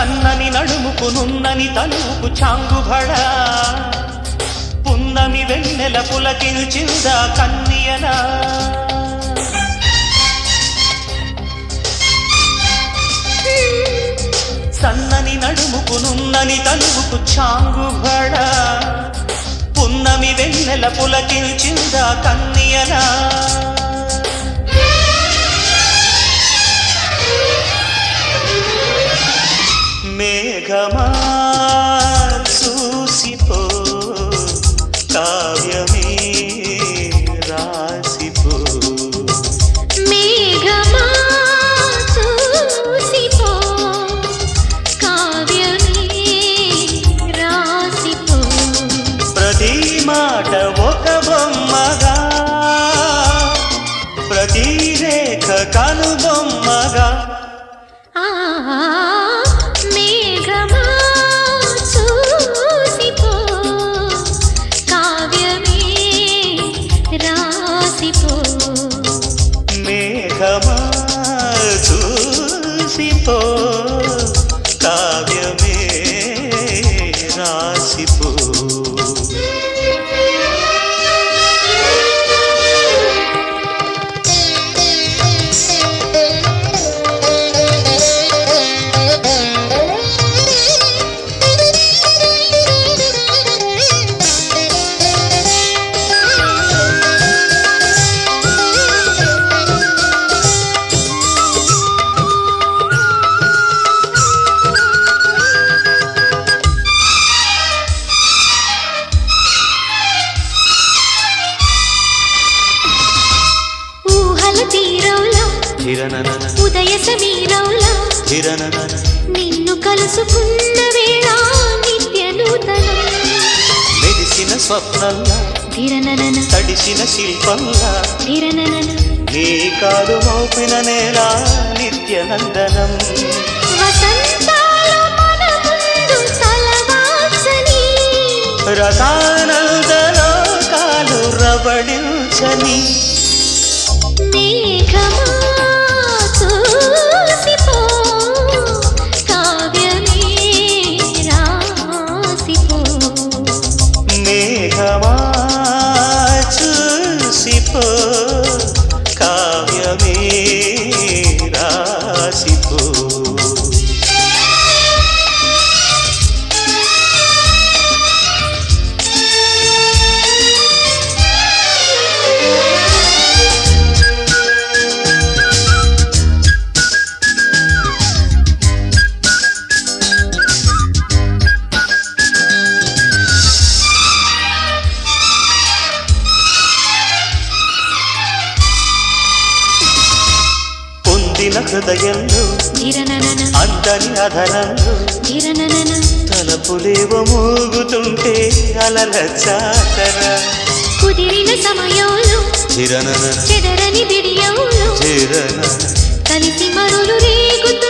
సన్నని నడుముకు నున్నని తనుకు చాంగుబడా పున్నమి వెన్నెల పులకించిందా కన్నియనా. సన్నని నడుముకునున్నని తనువుకు చాంగుబడా పున్నమి వెన్నెల పులకించిందా కన్నియనా. కావ్యమే రాసిపో. ప్రతి మాట ఒక బొమ్మగా ప్రతి రేఖ కనుబొమ్మగా. ఆ తీరంలో ఉదయ సమీరంలో నిన్ను కలుసుకున్న వేళ నిత్య నూతనం మెరిసిన స్వప్నంలా తడిసిన శిల్పంలా నీ కాలు మోపిన నేల ముందు తలవాల్సని రసానందలో కాలు రబడించని. కావ్యమే హృదయంలో అందని తలపులేవ మూగుతుంటే అలల చాతరా కుదిరిన సమయంలో చెదరని బిడియంలో కలిసి మరులు రేగుతుంటే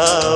love.